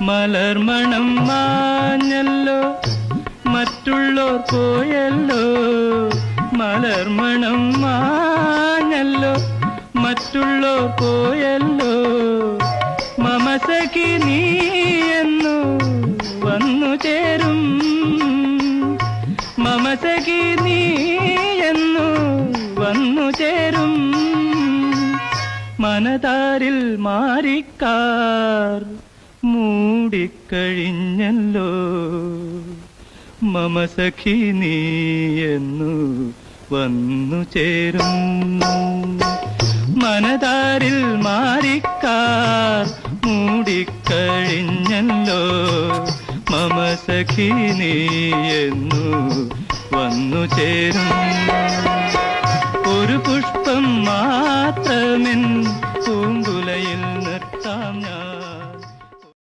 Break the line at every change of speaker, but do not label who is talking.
മലർമണം മാഞ്ഞല്ലോ മറ്റുള്ളോർ പോയല്ലോ. മലർമണം മാഞ്ഞല്ലോ മറ്റുള്ളോർ പോയല്ലോ. മമസഖി നീ എന്നു വന്നു ചേരും. മമസഖി നീ എന്നു വന്നു ചേരും. മനതാരിൽ മാറിക്കാർ മൂടിക്കഴിഞ്ഞല്ലോ. മമസഖി നീ എന്നു വന്നു ചേരും. മനതാരിൽ മാറിക്കാർ മൂടിക്കഴിഞ്ഞല്ലോ. മമസഖി നീ എന്നു വന്നു ചേരും. ഒരു പുഷ്പം മാത്രമെൻ പൂങ്ക